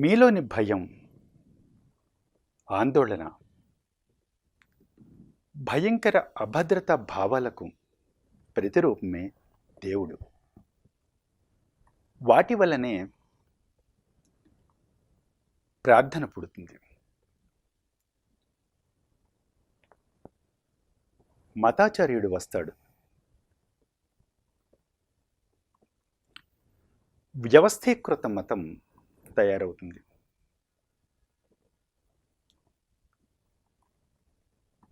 మీలోని భయం ఆందోళన భయంకర అభద్రతా భావాలకు ప్రతిరూపమే దేవుడు. వాటి వల్లనే ప్రార్థన పుడుతుంది. మతాచార్యుడు వస్తాడు. వ్యవస్థీకృత మతం తయారవుతుంది.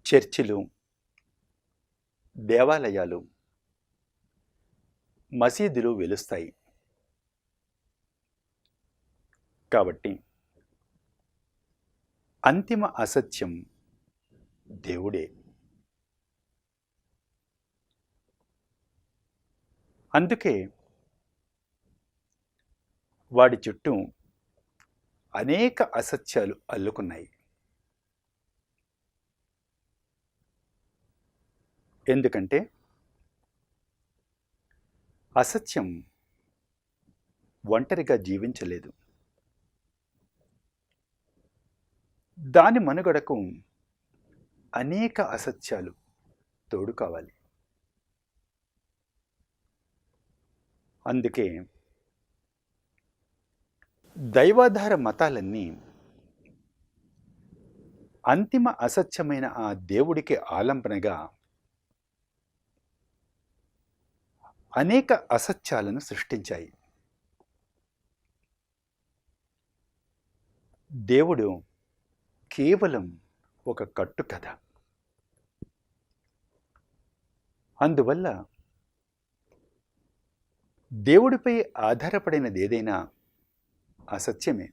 చర్చిలు దేవాలయాలు మసీదులు వెలుస్తాయి. కాబట్టి అంతిమ అసత్యం దేవుడే. అందుకే వాడి చుట్టూ అనేక అసత్యాలు అల్లుకున్నాయి. ఎందుకంటే అసత్యం ఒంటరిగా జీవించలేదు. దాని మనుగడకు అనేక అసత్యాలు తోడు కావాలి. అందుకే దైవాధార మతాలన్నీ అంతిమ అసత్యమైన ఆ దేవుడికి ఆలంబనగా అనేక అసత్యాలను సృష్టించాయి. దేవుడు కేవలం ఒక కట్టుకథ. అందువల్ల దేవుడిపై ఆధారపడినది ఏదైనా అసత్యమే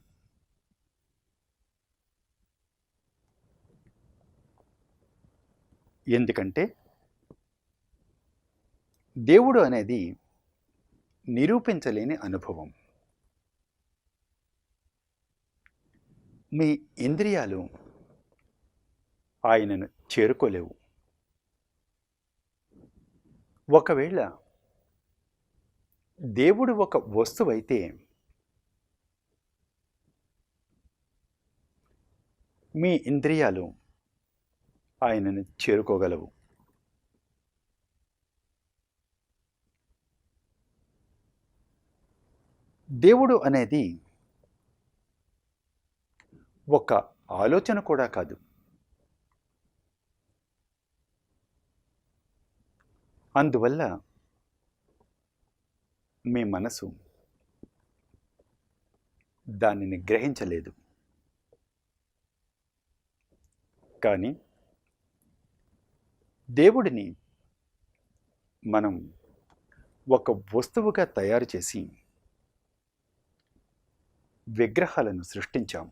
ఎందుకంటే దేవుడు అనేది నిరూపించలేని అనుభవం. మీ ఇంద్రియాలు ఆయనను చేరుకోలేవు. ఒకవేళ దేవుడు ఒక వస్తువైతే మీ ఇంద్రియాలు ఆయనను చేరుకోగలవు. దేవుడు అనేది ఒక ఆలోచన కూడా కాదు. అందువల్ల మీ మనసు దానిని గ్రహించలేదు. కానీ దేవుడిని మనం ఒక వస్తువుగా తయారు చేసి విగ్రహాలను సృష్టించాం.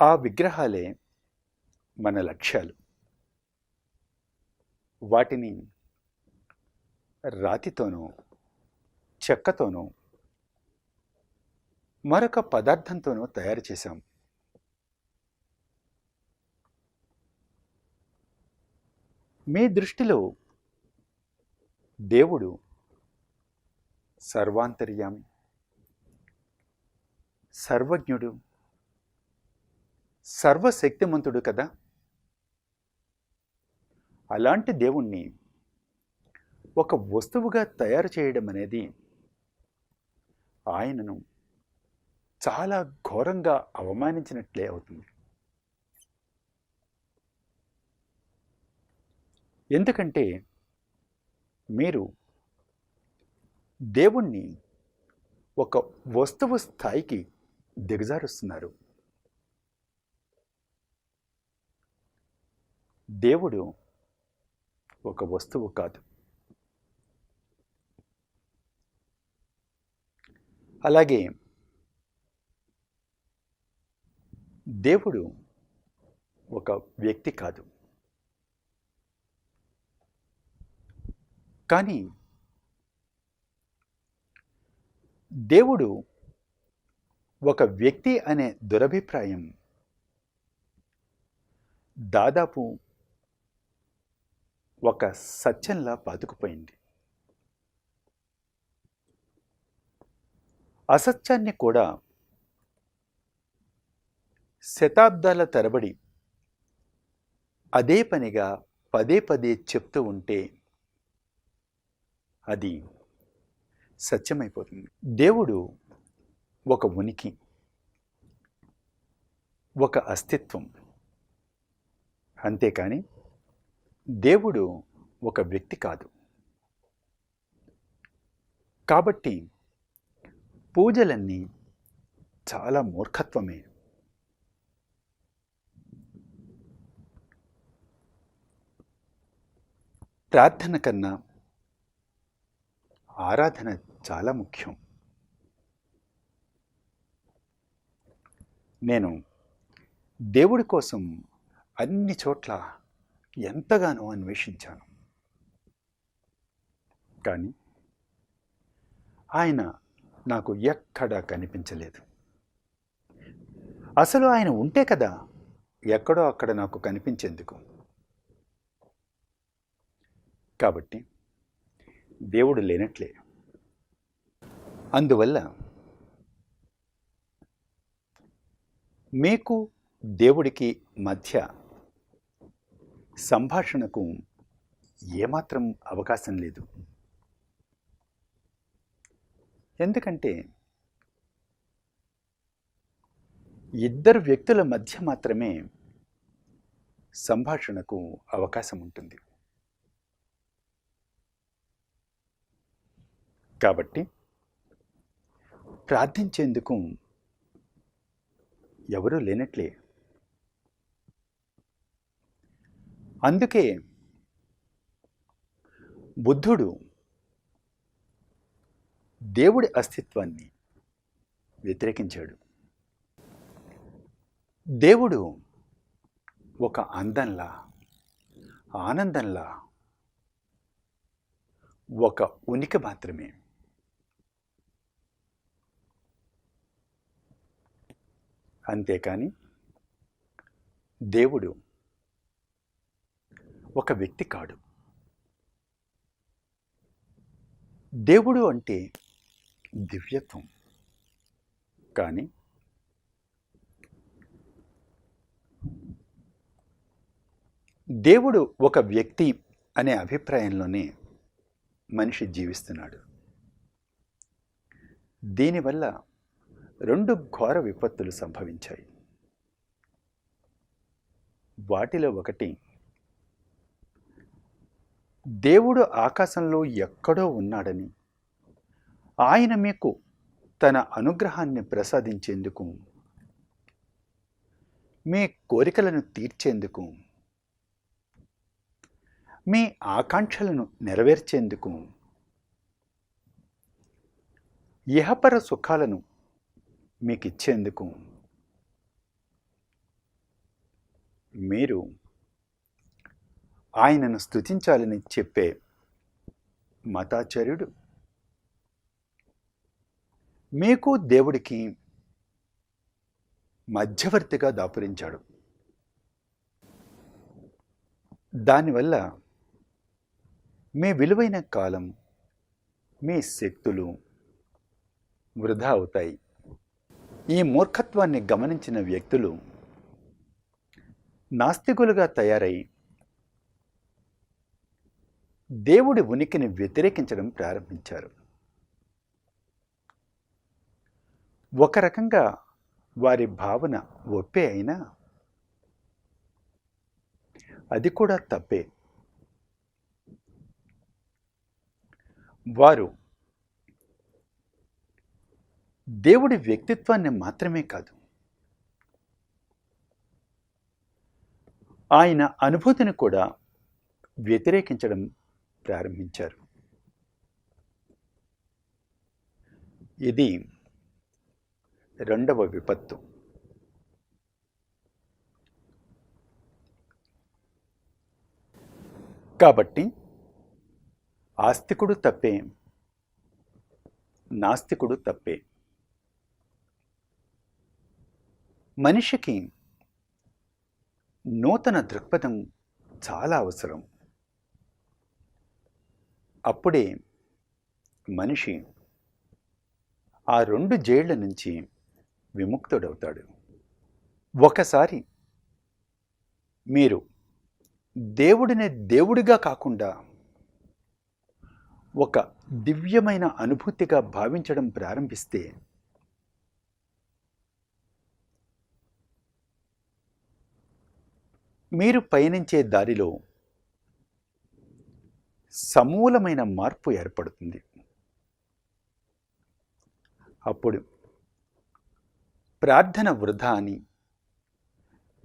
ఆ విగ్రహాలే మన లక్ష్యాలు. వాటిని రాతితోనో చెక్కతోనో మరొక పదార్థంతోనూ తయారు చేశాం. మీ దృష్టిలో దేవుడు సర్వాంతర్యామి సర్వజ్ఞుడు సర్వశక్తిమంతుడు కదా? అలాంటి దేవుణ్ణి ఒక వస్తువుగా తయారు చేయడం అనేది ఆయనను చాలా ఘోరంగా అవమానించినట్లే అవుతుంది. ఎందుకంటే మీరు దేవుణ్ణి ఒక వస్తువు స్థాయికి దిగజారుస్తున్నారు. దేవుడు ఒక వస్తువు కాదు. అలాగే దేవుడు ఒక వ్యక్తి కాదు. కానీ దేవుడు ఒక వ్యక్తి అనే దురభిప్రాయం దాదాపు ఒక సత్యంలా పాతుకుపోయింది అసత్యాన్ని కూడా శతాబ్దాల తరబడి అదే పనిగా పదే పదే చెప్తూ ఉంటే అది సత్యమైపోతుంది. దేవుడు ఒక ఉనికి ఒక అస్తిత్వం. అంతేకాని దేవుడు ఒక వ్యక్తి కాదు. కాబట్టి పూజలన్నీ చాలా మూర్ఖత్వమే. ప్రార్థన కన్నా ఆరాధన చాలా ముఖ్యం. నేను దేవుడి కోసం అన్ని చోట్ల ఎంతగానో అన్వేషించాను. కానీ ఆయన నాకు ఎక్కడా కనిపించలేదు. అసలు ఆయన ఉంటే కదా ఎక్కడో అక్కడ నాకు కనిపించేందుకు. కాబట్టి దేవుడు లేనట్లే అందువల్ల మీకు దేవుడికి మధ్య సంభాషణకు ఏమాత్రం అవకాశం లేదు. ఎందుకంటే ఇద్దరు వ్యక్తుల మధ్య మాత్రమే సంభాషణకు అవకాశం ఉంటుంది. కాబట్టి ప్రార్థించేందుకు ఎవరూ లేనట్లే. అందుకే బుద్ధుడు దేవుడి అస్తిత్వాన్ని వ్యతిరేకించాడు. దేవుడు ఒక అందంలా ఆనందంలా ఒక ఉనికి మాత్రమే. అంతేకాని దేవుడు ఒక వ్యక్తి కాడు. దేవుడు అంటే దివ్యత్వం. కానీ దేవుడు ఒక వ్యక్తి అనే అభిప్రాయంలోనే మనిషి జీవిస్తున్నాడు. దీనివల్ల రెండు ఘోర విపత్తులు సంభవించాయి. వాటిలో ఒకటి దేవుడు ఆకాశంలో ఎక్కడో ఉన్నాడని ఆయన మీకు తన అనుగ్రహాన్ని ప్రసాదించేందుకు మీ కోరికలను తీర్చేందుకు మీ ఆకాంక్షలను నెరవేర్చేందుకు ఇహపర సుఖాలను మీకు ఇచ్చేందుకు మీరు ఆయనను స్తుతించాలని చెప్పే మతాచార్యుడు. మీకు దేవుడికి మధ్యవర్తిగా దాపురించాడు. దానివల్ల మీ విలువైన కాలం మీ శక్తులు వృధా అవుతాయి. ఈ మూర్ఖత్వాన్ని గమనించిన వ్యక్తులు నాస్తికులుగా తయారై దేవుడి ఉనికిని వ్యతిరేకించడం ప్రారంభించారు. ఒక రకంగా వారి భావన ఒప్పే అయినా అది కూడా తప్పే. వారు దేవుడి వ్యక్తిత్వాన్ని మాత్రమే కాదు. ఆయన అనుభూతిని కూడా వ్యతిరేకించడం ప్రారంభించారు. ఇది రెండవ విపత్తు. కాబట్టి ఆస్తికుడు తప్పే నాస్తికుడు తప్పే. మనిషికి నూతన దృక్పథం చాలా అవసరం. అప్పుడే మనిషి ఆ రెండు జైళ్ళ నుంచి విముక్తుడవుతాడు. ఒకసారి మీరు దేవుడిని దేవుడిగా కాకుండా ఒక దివ్యమైన అనుభూతిగా భావించడం ప్రారంభిస్తే మీరు పయనించే దారిలో సమూలమైన మార్పు ఏర్పడుతుంది. అప్పుడు ప్రార్థన వృధా అని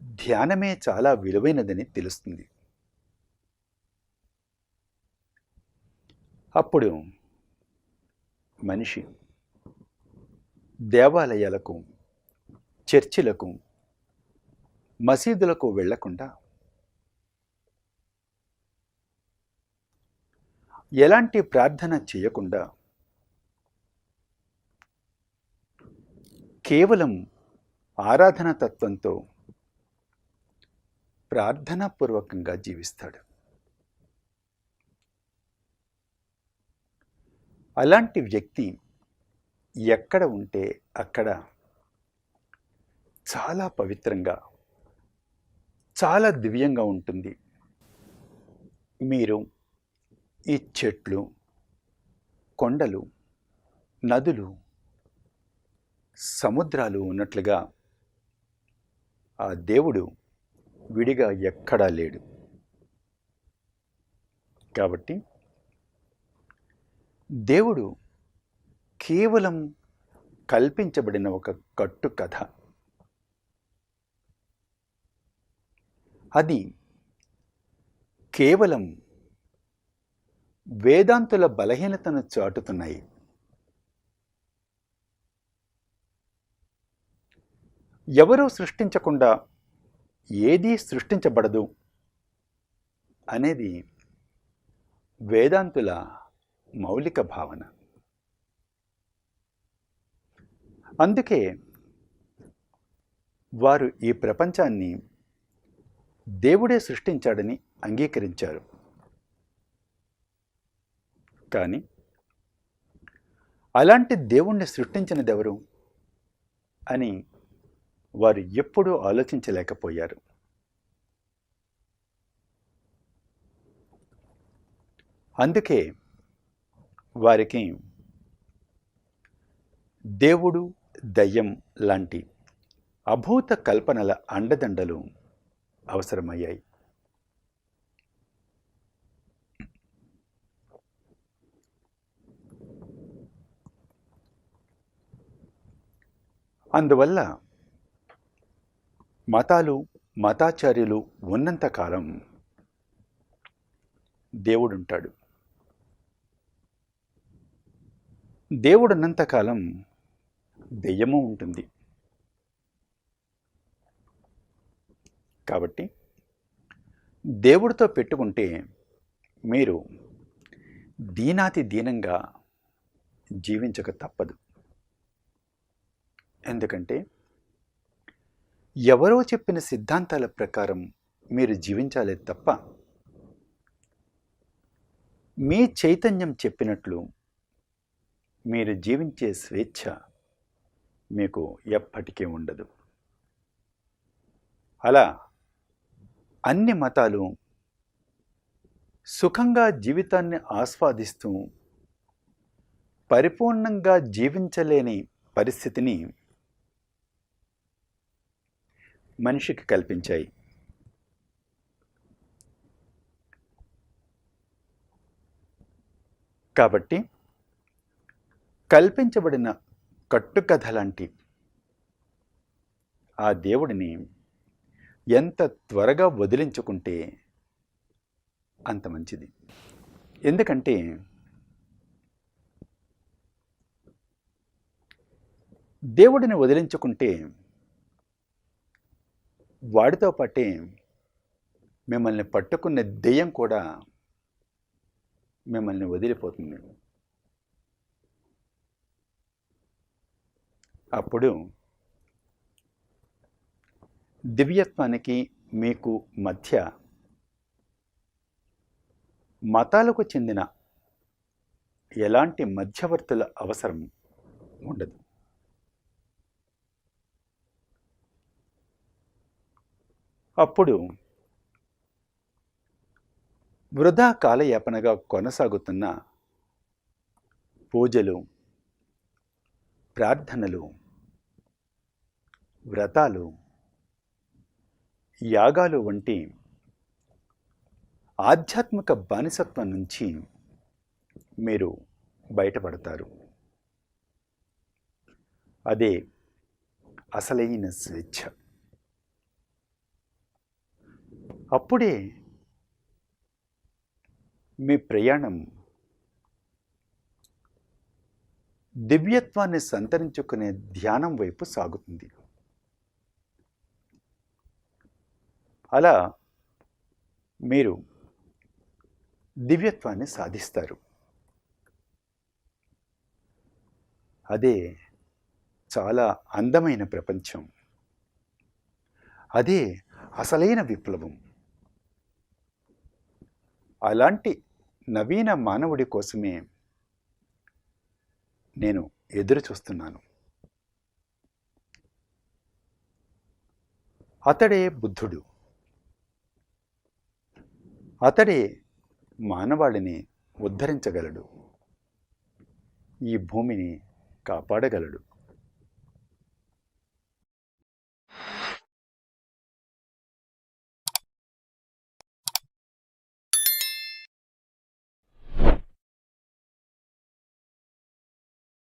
ధ్యానమే చాలా విలువైనదని తెలుస్తుంది. అప్పుడు మనిషి దేవాలయాలకు చర్చిలకు మసీదులకు వెళ్ళకుండా ఎలాంటి ప్రార్థన చేయకుండా కేవలం ఆరాధన తత్వంతో ప్రార్థనాపూర్వకంగా జీవిస్తాడు. అలాంటి వ్యక్తి ఎక్కడ ఉంటే అక్కడ చాలా పవిత్రంగా చాలా దివ్యంగా ఉంటుంది. మీరు ఈ చెట్లు కొండలు నదులు సముద్రాలు ఉన్నట్లుగా ఆ దేవుడు విడిగా ఎక్కడా లేడు. కాబట్టి దేవుడు కేవలం కల్పించబడిన ఒక కట్టు కథ అది కేవలం వేదాంతుల బలహీనతను చాటుతున్నాయి. ఎవరూ సృష్టించకుండా ఏదీ సృష్టించబడదు అనేది వేదాంతుల మౌలిక భావన. అందుకే వారు ఈ ప్రపంచాన్ని దేవుడే సృష్టించాడని అంగీకరించారు. కానీ అలాంటి దేవుణ్ణి సృష్టించినదెవరు అని వారు ఎప్పుడూ ఆలోచించలేకపోయారు. అందుకే వారికి దేవుడు దయ్యం లాంటి అభూత కల్పనల అండదండలు అవసరమయ్యాయి. అందువల్ల మతాలు మతాచార్యులు ఉన్నంతకాలం దేవుడుంటాడు. దేవుడున్నంతకాలం దెయ్యము ఉంటుంది. కాబట్టి దేవుడితో పెట్టుకుంటే మీరు దీనాతి దీనంగా జీవించక తప్పదు. ఎందుకంటే ఎవరో చెప్పిన సిద్ధాంతాల ప్రకారం మీరు జీవించాలి తప్ప మీ చైతన్యం చెప్పినట్లు మీరు జీవించే స్వేచ్ఛ మీకు ఎప్పటికీ ఉండదు. అలా అన్ని మతాలు సుఖంగా జీవితాన్ని ఆస్వాదిస్తూ పరిపూర్ణంగా జీవించలేని పరిస్థితిని మనిషికి కల్పించాయి. కాబట్టి కల్పించబడిన కట్టుకథ లాంటి ఆ దేవుడిని ఎంత త్వరగా వదిలించుకుంటే అంత మంచిది. ఎందుకంటే దేవుడిని వదిలించుకుంటే వాడితో పాటే మిమ్మల్ని పట్టుకున్న దెయ్యం కూడా మిమ్మల్ని వదిలిపోతుంది. అప్పుడు దివ్యత్వానికి మీకు మధ్య మతాలకు చెందిన ఎలాంటి మధ్యవర్తుల అవసరం ఉండదు. అప్పుడు వృధా కాలయాపనగా కొనసాగుతున్న పూజలు ప్రార్థనలు వ్రతాలు యాగాలు వంటి ఆధ్యాత్మిక బానిసత్వం నుంచి మీరు బయటపడతారు. అదే అసలైన స్వేచ్ఛ. అప్పుడే మీ ప్రయాణం దివ్యత్వాన్ని సంతరించుకునే ధ్యానం వైపు సాగుతుంది. అలా మీరు దివ్యత్వాన్ని సాధిస్తారు. అదే చాలా అందమైన ప్రపంచం. అదే అసలైన విప్లవం. అలాంటి నవీన మానవుడి కోసమే నేను ఎదురు చూస్తున్నాను. అతడే బుద్ధుడు. అతడే మానవాళిని ఉద్ధరించగలడు. ఈ భూమిని కాపాడగలడు.